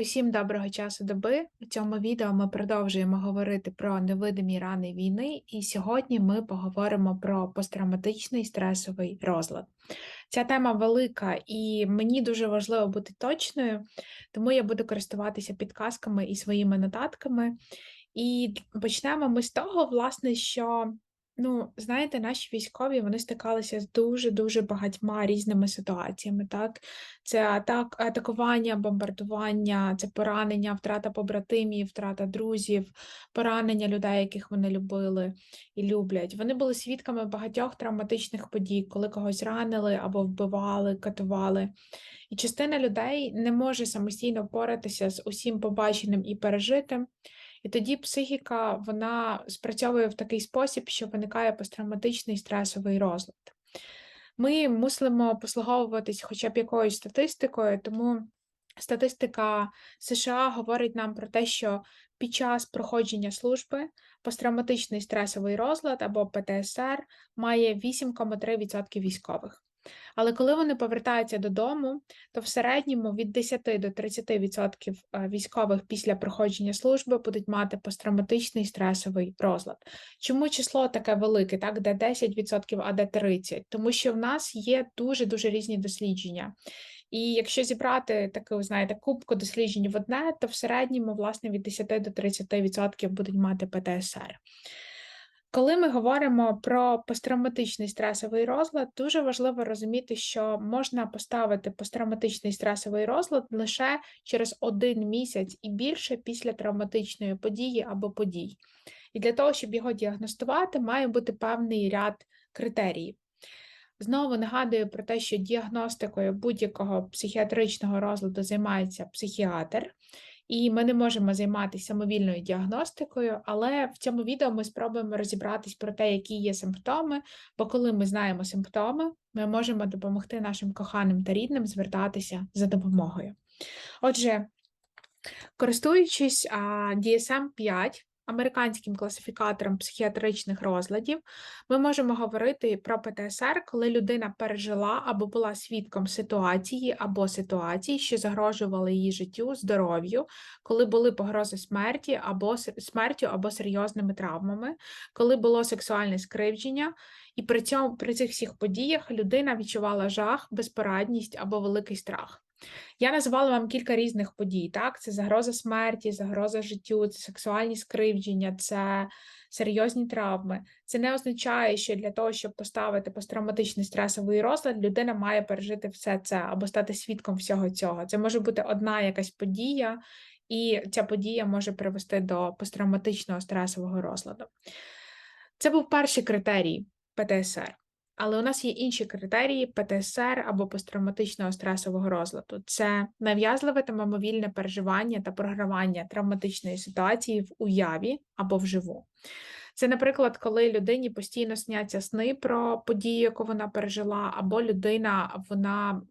Усім доброго часу доби. У цьому відео ми продовжуємо говорити про невидимі рани війни, і сьогодні ми поговоримо про посттравматичний стресовий розлад. Ця тема велика і мені дуже важливо бути точною, тому я буду користуватися підказками і своїми нотатками. І почнемо ми з того, власне, що Ну, знаєте, наші військові вони стикалися з дуже-дуже багатьма різними ситуаціями. Так, це атак, атакування, бомбардування, це поранення, втрата побратимів, втрата друзів, поранення людей, яких вони любили і люблять. Вони були свідками багатьох травматичних подій, коли когось ранили або вбивали, катували. І частина людей не може самостійно впоратися з усім побаченим і пережитим. І тоді психіка вона спрацьовує в такий спосіб, що виникає посттравматичний стресовий розлад. Ми мусимо послуговуватись хоча б якоюсь статистикою, тому статистика США говорить нам про те, що під час проходження служби посттравматичний стресовий розлад або ПТСР має 8,3% військових. Але коли вони повертаються додому, то в середньому від 10 до 30% е, військових після проходження служби будуть мати посттравматичний стресовий розлад. Чому число таке велике, так, де 10%, а де 30%? Тому що в нас є дуже-дуже різні дослідження. І якщо зібрати таку, знаєте, кубку досліджень в одне, то в середньому, власне, від 10 до 30% будуть мати ПТСР. Коли ми говоримо про посттравматичний стресовий розлад, дуже важливо розуміти, що можна поставити посттравматичний стресовий розлад лише через один місяць і більше після травматичної події або подій. І для того, щоб його діагностувати, має бути певний ряд критеріїв. Знову нагадую про те, що діагностикою будь-якого психіатричного розладу займається психіатр, і ми не можемо займатися самовільною діагностикою, але в цьому відео ми спробуємо розібратись про те, які є симптоми, бо коли ми знаємо симптоми, ми можемо допомогти нашим коханим та рідним звертатися за допомогою. Отже, користуючись DSM-5, американським класифікатором психіатричних розладів, ми можемо говорити про ПТСР, коли людина пережила або була свідком ситуації або ситуацій, що загрожували її життю, здоров'ю, коли були погрози смерті або смертю або серйозними травмами, коли було сексуальне скривдження, і при цьому при цих всіх подіях людина відчувала жах, безпорадність або великий страх. Я назвала вам кілька різних подій. Так, це загроза смерті, загроза життю, це сексуальні скривдження, це серйозні травми. Це не означає, що для того, щоб поставити посттравматичний стресовий розлад, людина має пережити все це або стати свідком всього цього. Це може бути одна якась подія, і ця подія може привести до посттравматичного стресового розладу. Це був перший критерій ПТСР. Але у нас є інші критерії ПТСР або посттравматичного стресового розладу. Це нав'язливе та мимовільне переживання та програвання травматичної ситуації в уяві або вживу. Це, наприклад, коли людині постійно сняться сни про подію, яку вона пережила, або людина, вона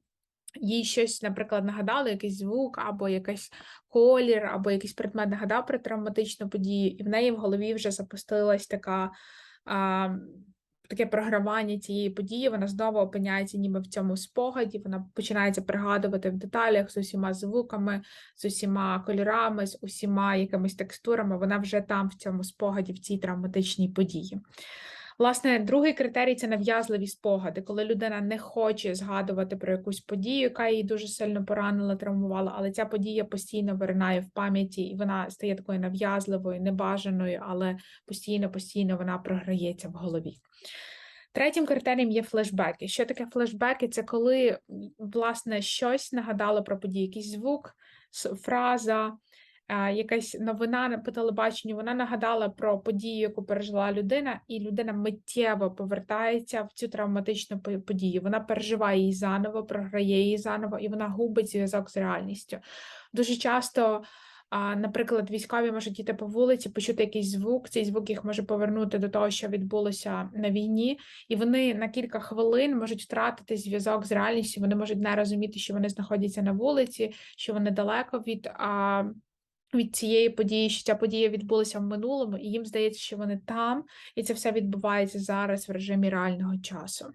їй щось, наприклад, нагадало, якийсь звук, або якийсь колір, або якийсь предмет нагадав про травматичну подію, і в неї в голові вже запустилась така таке програвання цієї події, вона знову опиняється ніби в цьому спогаді, вона починається пригадувати в деталях з усіма звуками, з усіма кольорами, з усіма якимись текстурами, вона вже там в цьому спогаді, в цій травматичній події. Власне, другий критерій це нав'язливі спогади, коли людина не хоче згадувати про якусь подію, яка її дуже сильно поранила, травмувала, але ця подія постійно виринає в пам'яті, і вона стає такою нав'язливою, небажаною, але постійно-постійно вона програється в голові. Третім критерієм є флешбеки. Що таке флешбеки? Це коли власне щось нагадало про подію, якийсь звук, фраза, якась новина по телебаченню, вона нагадала про подію, яку пережила людина, і людина миттєво повертається в цю травматичну подію. Вона переживає її заново, програє її заново, і вона губить зв'язок з реальністю. Дуже часто. А, Наприклад, військові можуть йти по вулиці, почути якийсь звук. Цей звук їх може повернути до того, що відбулося на війні, і вони на кілька хвилин можуть втратити зв'язок з реальністю. Вони можуть не розуміти, що вони знаходяться на вулиці, що вони далеко від а, від цієї події, що ця подія відбулася в минулому, і їм здається, що вони там, і це все відбувається зараз в режимі реального часу.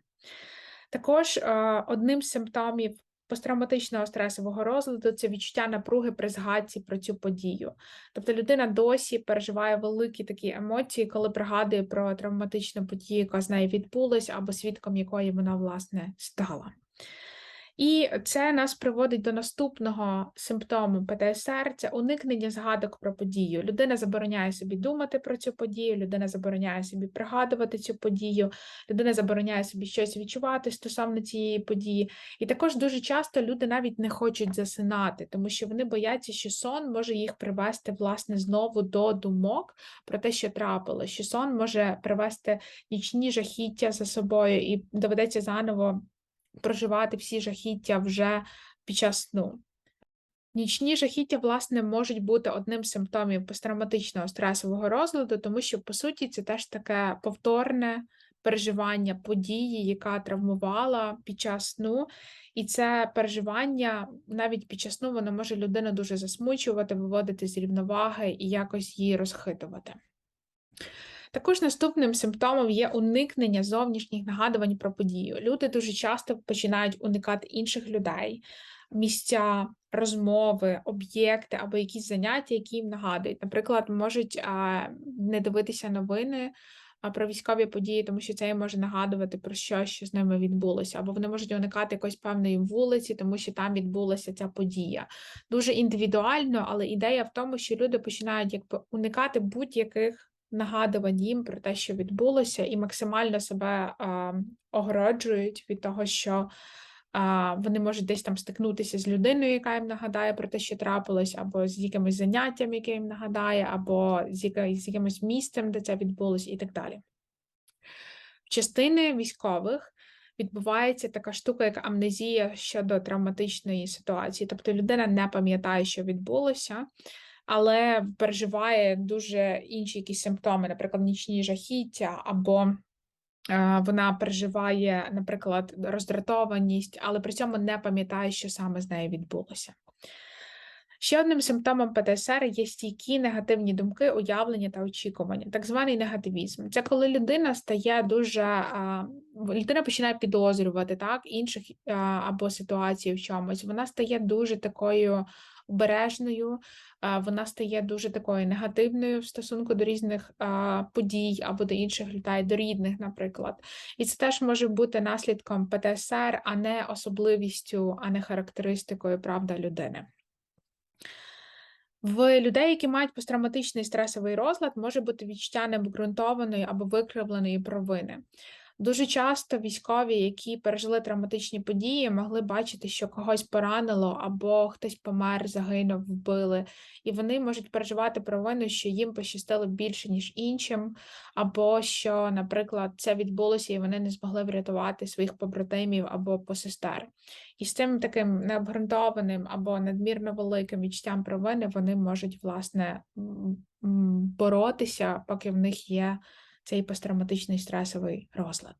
Також е, одним з симптомів посттравматичного стресового розладу це відчуття напруги при згадці про цю подію. Тобто людина досі переживає великі такі емоції, коли пригадує про травматичну подію, яка з нею відбулася, або свідком якої вона, власне, стала. І це нас приводить до наступного симптому ПТСР це уникнення згадок про подію. Людина забороняє собі думати про цю подію, людина забороняє собі пригадувати цю подію, людина забороняє собі щось відчувати стосовно цієї події. І також дуже часто люди навіть не хочуть засинати, тому що вони бояться, що сон може їх привести власне знову до думок про те, що трапило, що сон може привести нічні жахіття за собою, і доведеться заново проживати всі жахіття вже під час сну. Нічні жахіття, власне, можуть бути одним з симптомів посттравматичного стресового розладу, тому що, по суті, це теж таке повторне переживання події, яка травмувала під час сну. І це переживання навіть під час сну воно може людину дуже засмучувати, виводити з рівноваги і якось її розхитувати. Також наступним симптомом є уникнення зовнішніх нагадувань про подію. Люди дуже часто починають уникати інших людей, місця, розмови, об'єкти або якісь заняття, які їм нагадують. Наприклад, можуть а, не дивитися новини. Про військові події, тому що це їм може нагадувати про що, що з ними відбулося, або вони можуть уникати якоїсь певної вулиці, тому що там відбулася ця подія. Дуже індивідуально, але ідея в тому, що люди починають якби уникати будь-яких нагадувань їм про те, що відбулося, і максимально себе а, огороджують від того, що а, вони можуть десь там стикнутися з людиною, яка їм нагадає про те, що трапилось, або з якимось заняттям, яке їм нагадає, або з, яка, з якимось місцем, де це відбулося, і так далі. В частини військових. Відбувається така штука, як амнезія щодо травматичної ситуації. Тобто людина не пам'ятає, що відбулося, але переживає дуже інші якісь симптоми, наприклад, нічні жахіття, або е, вона переживає, наприклад, роздратованість, але при цьому не пам'ятає, що саме з нею відбулося. Ще одним симптомом ПТСР є стійкі негативні думки, уявлення та очікування, так званий негативізм. Це коли людина стає дуже людина починає підозрювати так інших або ситуації в чомусь. Вона стає дуже такою обережною, вона стає дуже такою негативною в стосунку до різних подій або до інших людей, до рідних, наприклад. І це теж може бути наслідком ПТСР, а не особливістю, а не характеристикою правда людини. В людей, які мають посттравматичний стресовий розлад, може бути відчуття необґрунтованої або викривленої провини. Дуже часто військові, які пережили травматичні події, могли бачити, що когось поранило, або хтось помер, загинув, вбили, і вони можуть переживати провину, що їм пощастило більше, ніж іншим, або що, наприклад, це відбулося і вони не змогли врятувати своїх побратимів або посестер. І з цим таким необґрунтованим або надмірно великим відчуттям провини вони можуть власне боротися, поки в них є цей посттравматичний стресовий розлад.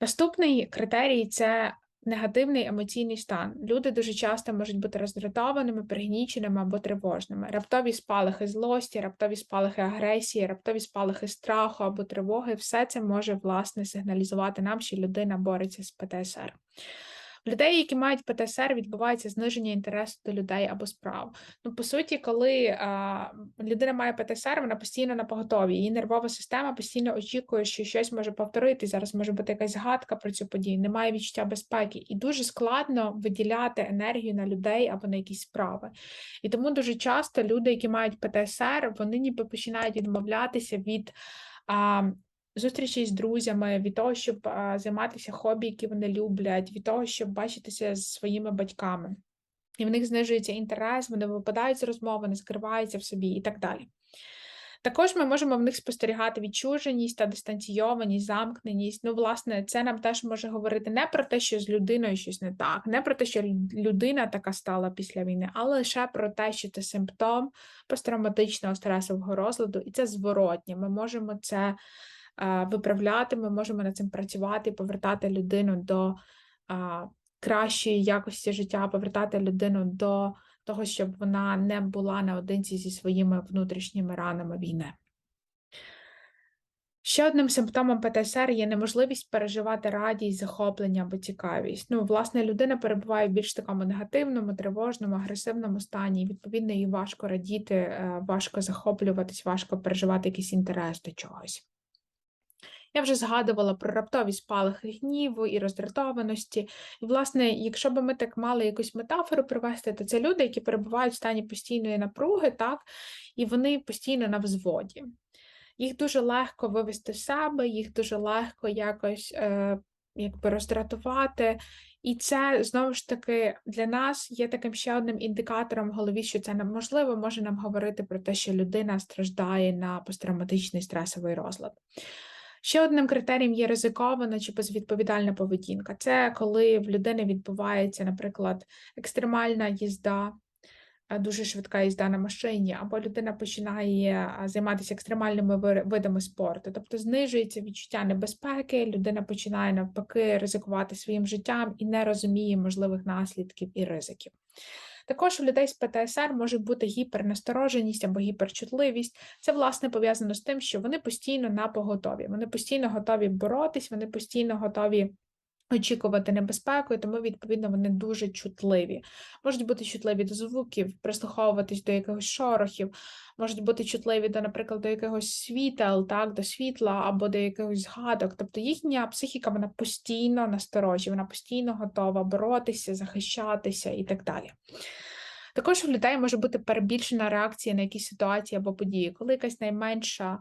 Наступний критерій це негативний емоційний стан. Люди дуже часто можуть бути роздратованими, пригніченими або тривожними. Раптові спалахи злості, раптові спалахи агресії, раптові спалахи страху або тривоги все це може власне сигналізувати нам, що людина бореться з ПТСР. В людей, які мають ПТСР, відбувається зниження інтересу до людей або справ. Ну, по суті, коли а, людина має ПТСР, вона постійно на поготові. Її нервова система постійно очікує, що щось може повторити. Зараз може бути якась згадка про цю подію, немає відчуття безпеки, і дуже складно виділяти енергію на людей або на якісь справи. І тому дуже часто люди, які мають ПТСР, вони ніби починають відмовлятися від. А, зустрічі з друзями, від того, щоб займатися хобі, які вони люблять, від того, щоб бачитися з своїми батьками. І в них знижується інтерес, вони випадають з розмови, вони скриваються в собі і так далі. Також ми можемо в них спостерігати відчуженість та дистанційованість, замкненість. Ну, власне, це нам теж може говорити не про те, що з людиною щось не так, не про те, що людина така стала після війни, а лише про те, що це симптом посттравматичного стресового розладу, і це зворотнє. Ми можемо це виправляти, ми можемо над цим працювати повертати людину до кращої якості життя, повертати людину до того, щоб вона не була наодинці зі своїми внутрішніми ранами війни. Ще одним симптомом ПТСР є неможливість переживати радість, захоплення або цікавість. Ну, власне, людина перебуває в більш такому негативному, тривожному, агресивному стані, і, відповідно, їй важко радіти, е, важко захоплюватись, важко переживати якийсь інтерес до чогось. Я вже згадувала про раптові спалахи гніву і роздратованості. І, власне, якщо б ми так мали якусь метафору привести, то це люди, які перебувають в стані постійної напруги, так, і вони постійно на взводі. Їх дуже легко вивести з себе, їх дуже легко якось е, якби роздратувати. І це знову ж таки для нас є таким ще одним індикатором в голові, що це неможливо може нам говорити про те, що людина страждає на посттравматичний стресовий розлад. Ще одним критерієм є ризикована чи безвідповідальна поведінка. Це коли в людини відбувається, наприклад, екстремальна їзда, е, дуже швидка їзда на машині, або людина починає займатися екстремальними видами спорту, тобто знижується відчуття небезпеки, людина починає навпаки ризикувати своїм життям і не розуміє можливих наслідків і ризиків. Також у людей з ПТСР може бути гіпернастороженість або гіперчутливість. Це, власне, пов'язано з тим, що вони постійно на поготові, вони постійно готові боротись, вони постійно готові. Очікувати небезпеку, тому, відповідно, вони дуже чутливі. Можуть бути чутливі до звуків, прислуховуватись до якихось шорохів, можуть бути чутливі до, наприклад, до якихось світел, так, до світла або до якихось згадок. Тобто їхня психіка вона постійно насторожі, вона постійно готова боротися, захищатися і так далі. Також у людей може бути перебільшена реакція на якісь ситуації або події, коли якась найменша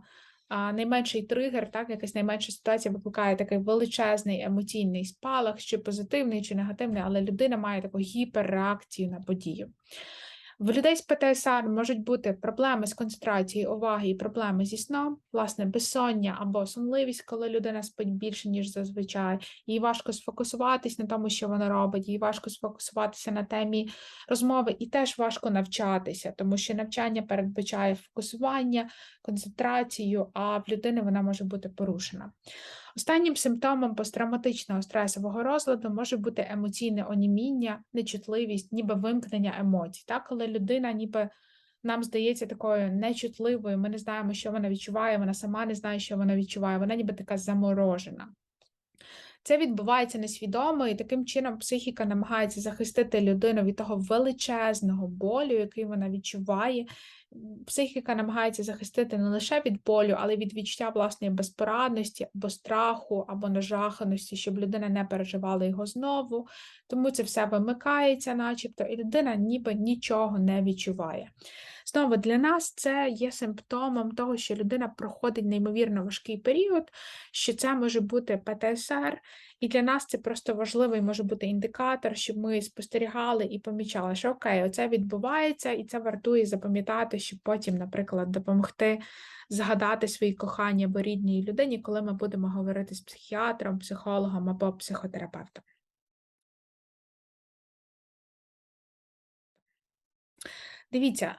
найменший тригер, так, якась найменша ситуація викликає такий величезний емоційний спалах, чи позитивний, чи негативний, але людина має таку гіперреакцію на подію. В людей з ПТСР можуть бути проблеми з концентрацією уваги і проблеми зі сном, власне, безсоння або сонливість, коли людина спить більше, ніж зазвичай, їй важко сфокусуватись на тому, що вона робить, їй важко сфокусуватися на темі розмови, і теж важко навчатися, тому що навчання передбачає фокусування, концентрацію, а в людини вона може бути порушена. Останнім симптомом посттравматичного стресового розладу може бути емоційне оніміння, нечутливість, ніби вимкнення емоцій. Так? Коли людина ніби нам здається такою нечутливою, ми не знаємо, що вона відчуває, вона сама не знає, що вона відчуває, вона ніби така заморожена. Це відбувається несвідомо, і таким чином психіка намагається захистити людину від того величезного болю, який вона відчуває, психіка намагається захистити не лише від болю, але й від відчуття власної безпорадності або страху, або нажаханості, щоб людина не переживала його знову. Тому це все вимикається, начебто, і людина ніби нічого не відчуває. Знову для нас це є симптомом того, що людина проходить неймовірно важкий період, що це може бути ПТСР, і для нас це просто важливий може бути індикатор, щоб ми спостерігали і помічали, що окей, оце відбувається, і це вартує запам'ятати, щоб потім, наприклад, допомогти згадати свої кохання або рідній людині, коли ми будемо говорити з психіатром, психологом або психотерапевтом. Дивіться,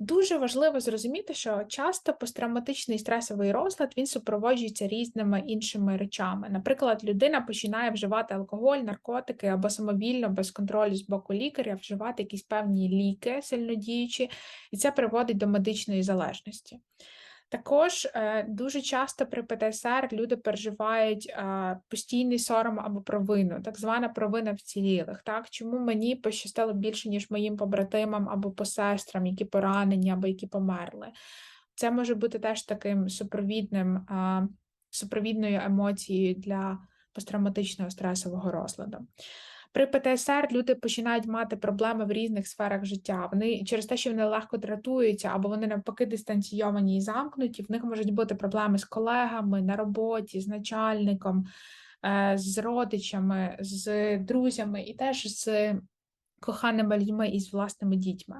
Дуже важливо зрозуміти, що часто посттравматичний стресовий розлад він супроводжується різними іншими речами. Наприклад, людина починає вживати алкоголь, наркотики або самовільно без контролю з боку лікаря, вживати якісь певні ліки сильнодіючі, і це приводить до медичної залежності. Також е, дуже часто при ПТСР люди переживають е, постійний сором або провину, так звана провина вцілілих. Так? Чому мені пощастило більше, ніж моїм побратимам або посестрам, які поранені або які померли? Це може бути теж таким супровідним, е, супровідною емоцією для посттравматичного стресового розладу. При ПТСР люди починають мати проблеми в різних сферах життя. Вони через те, що вони легко дратуються, або вони навпаки дистанційовані і замкнуті, в них можуть бути проблеми з колегами на роботі, з начальником, е, з родичами, з друзями і теж з коханими людьми і з власними дітьми.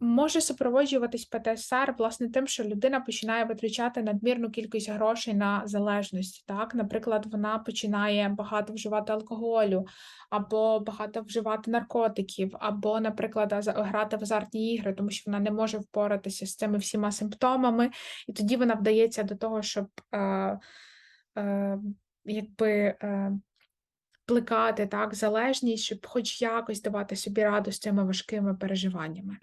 Може супроводжуватись ПТСР власне тим, що людина починає витрачати надмірну кількість грошей на залежність. Так, наприклад, вона починає багато вживати алкоголю, або багато вживати наркотиків, або, наприклад, грати в азартні ігри, тому що вона не може впоратися з цими всіма симптомами, і тоді вона вдається до того, щоб е, е, якби. Плекати так залежність, щоб хоч якось давати собі раду з цими важкими переживаннями.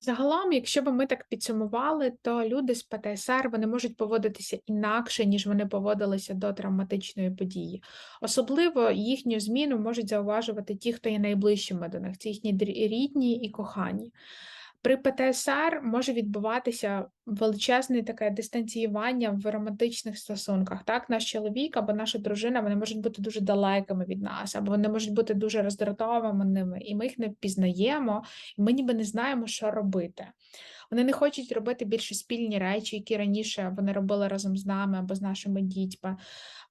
Загалом, якщо би ми так підсумували, то люди з ПТСР вони можуть поводитися інакше, ніж вони поводилися до травматичної події. Особливо їхню зміну можуть зауважувати ті, хто є найближчими до них, це їхні рідні і кохані. При ПТСР може відбуватися величезне таке дистанціювання в романтичних стосунках. Так, наш чоловік або наша дружина вони можуть бути дуже далекими від нас, або вони можуть бути дуже роздратованими, і ми їх не впізнаємо, і ми ніби не знаємо, що робити. Вони не хочуть робити більше спільні речі, які раніше вони робили разом з нами або з нашими дітьми.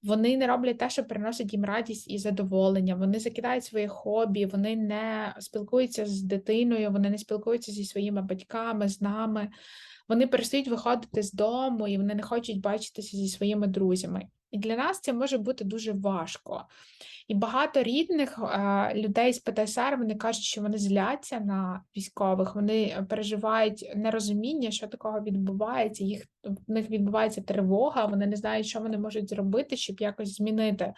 Вони не роблять те, що приносить їм радість і задоволення. Вони закидають свої хобі, вони не спілкуються з дитиною, вони не спілкуються зі своїми батьками, з нами. Вони перестають виходити з дому і вони не хочуть бачитися зі своїми друзями. І для нас це може бути дуже важко. І багато рідних е, людей з ПТСР вони кажуть, що вони зляться на військових, вони е, переживають нерозуміння, що такого відбувається. Їх в них відбувається тривога, вони не знають, що вони можуть зробити, щоб якось змінити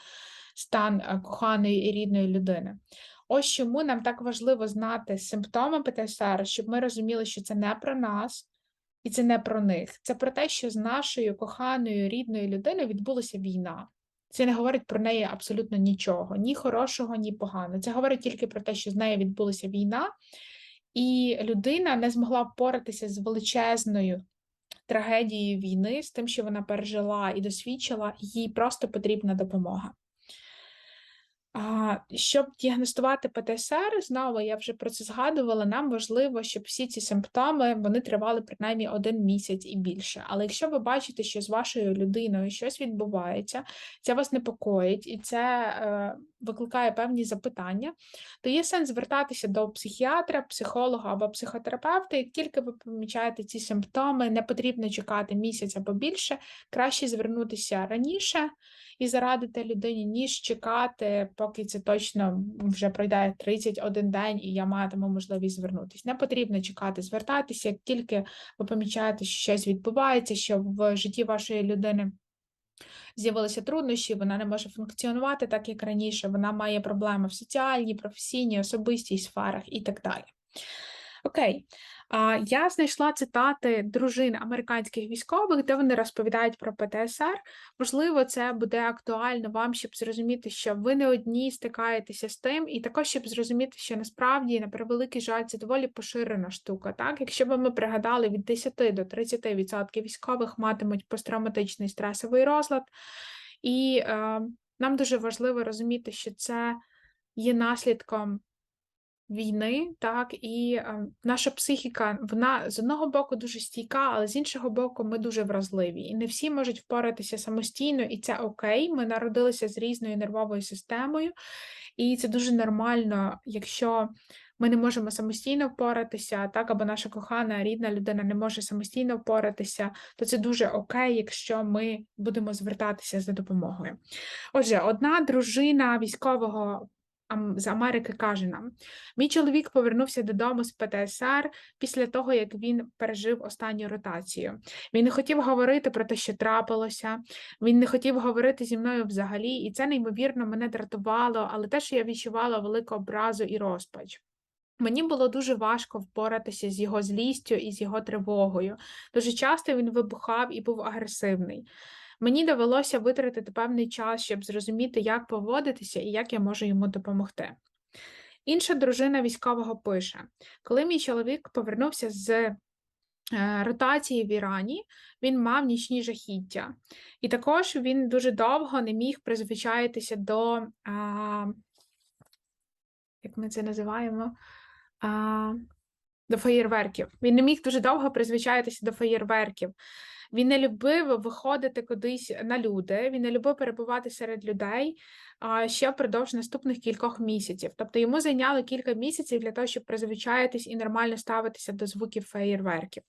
стан е, коханої і рідної людини. Ось чому нам так важливо знати симптоми ПТСР, щоб ми розуміли, що це не про нас. І це не про них. Це про те, що з нашою коханою рідною людиною відбулася війна. Це не говорить про неї абсолютно нічого, ні хорошого, ні поганого. Це говорить тільки про те, що з нею відбулася війна, і людина не змогла впоратися з величезною трагедією війни, з тим, що вона пережила і досвідчила, їй просто потрібна допомога. Щоб діагностувати ПТСР, знову я вже про це згадувала, нам важливо, щоб всі ці симптоми вони тривали принаймні один місяць і більше. Але якщо ви бачите, що з вашою людиною щось відбувається, це вас непокоїть і це е, викликає певні запитання, то є сенс звертатися до психіатра, психолога або психотерапевта. Як тільки ви помічаєте ці симптоми, не потрібно чекати місяць або більше, краще звернутися раніше і зарадити людині, ніж чекати, поки це точно вже пройде 31 день, і я матиму можливість звернутися. Не потрібно чекати, звертатися, як тільки ви помічаєте, що щось відбувається, що в житті вашої людини. З'явилися труднощі, вона не може функціонувати так, як раніше, вона має проблеми в соціальній, професійній, особистій сферах і так далі. Окей, я знайшла цитати дружин американських військових, де вони розповідають про ПТСР. Можливо, це буде актуально вам, щоб зрозуміти, що ви не одні стикаєтеся з тим, і також щоб зрозуміти, що насправді, на превеликий жаль, це доволі поширена штука. Так, якщо б ми пригадали від 10 до 30% військових матимуть посттравматичний стресовий розлад, і е, нам дуже важливо розуміти, що це є наслідком війни, так, і е, наша психіка, вона з одного боку дуже стійка, але з іншого боку, ми дуже вразливі. І не всі можуть впоратися самостійно, і це окей. Ми народилися з різною нервовою системою, і це дуже нормально, якщо. Ми не можемо самостійно впоратися, так, або наша кохана рідна людина не може самостійно впоратися, то це дуже окей, якщо ми будемо звертатися за допомогою. Отже, одна дружина військового з Америки каже нам: мій чоловік повернувся додому з ПТСР після того, як він пережив останню ротацію. Він не хотів говорити про те, що трапилося, він не хотів говорити зі мною взагалі, і це неймовірно мене дратувало, але те, що я відчувала велику образу і розпач. Мені було дуже важко впоратися з його злістю і з його тривогою. Дуже часто він вибухав і був агресивний. Мені довелося витратити певний час, щоб зрозуміти, як поводитися і як я можу йому допомогти. Інша дружина військового пише: коли мій чоловік повернувся з е, ротації в Ірані, він мав нічні жахіття. І також він дуже довго не міг призвичаїтися до, а, як ми це називаємо, а, до феєрверків. Він не міг дуже довго призвичаїтися до феєрверків. Він не любив виходити кудись на люди, він не любив перебувати серед людей ще впродовж наступних кількох місяців. Тобто йому зайняло кілька місяців для того, щоб призвичаїтись і нормально ставитися до звуків феєрверків.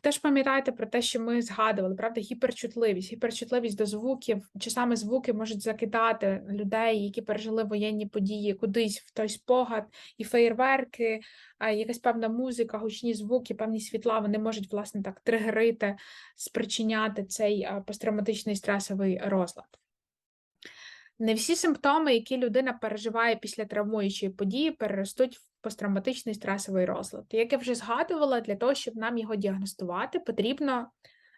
Теж пам'ятайте про те, що ми згадували, правда, гіперчутливість, гіперчутливість до звуків, чи саме звуки можуть закидати людей, які пережили воєнні події кудись в той спогад, і феєрверки, якась певна музика, гучні звуки, певні світла, вони можуть, власне, так тригерити, спричиняти цей посттравматичний стресовий розлад. Не всі симптоми, які людина переживає після травмуючої події, переростуть в посттравматичний стресовий розлад. Як я вже згадувала, для того, щоб нам його діагностувати, потрібно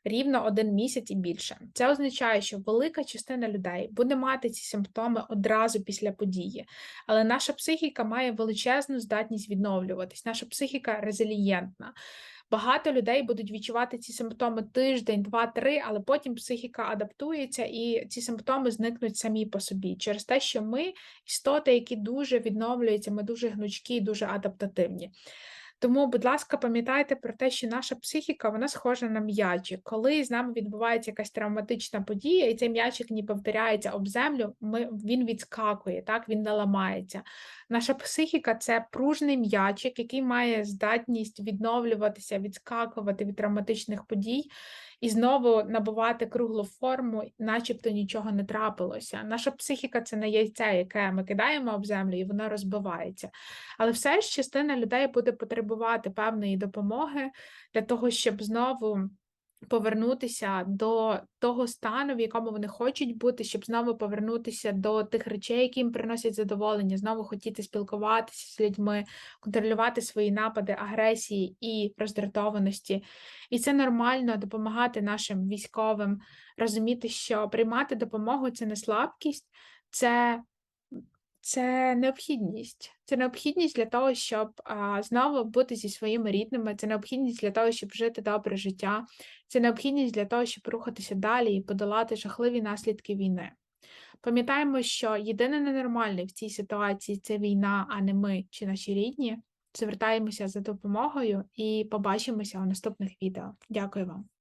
рівно один місяць і більше. Це означає, що велика частина людей буде мати ці симптоми одразу після події, але наша психіка має величезну здатність відновлюватись, наша психіка резилієнтна. Багато людей будуть відчувати ці симптоми тиждень, два-три, але потім психіка адаптується і ці симптоми зникнуть самі по собі через те, що ми істоти, які дуже відновлюються, ми дуже гнучкі, дуже адаптативні. Тому, будь ласка, пам'ятайте про те, що наша психіка вона схожа на м'ячик. Коли з нами відбувається якась травматична подія, і цей м'ячик ніби вдаряється об землю, ми, він відскакує, так він не ламається. Наша психіка це пружний м'ячик, який має здатність відновлюватися, відскакувати від травматичних подій і знову набувати круглу форму, начебто нічого не трапилося. Наша психіка це не яйце, яке ми кидаємо об землю, і воно розбивається. Але все ж частина людей буде потребувати певної допомоги для того, щоб знову. Повернутися до того стану, в якому вони хочуть бути, щоб знову повернутися до тих речей, які їм приносять задоволення, знову хотіти спілкуватися з людьми, контролювати свої напади, агресії і роздратованості. І це нормально допомагати нашим військовим розуміти, що приймати допомогу це не слабкість, це це необхідність. Це необхідність для того, щоб а, знову бути зі своїми рідними. Це необхідність для того, щоб жити добре життя. Це необхідність для того, щоб рухатися далі і подолати жахливі наслідки війни. Пам'ятаємо, що єдине ненормальне в цій ситуації це війна, а не ми чи наші рідні. Звертаємося за допомогою і побачимося у наступних відео. Дякую вам.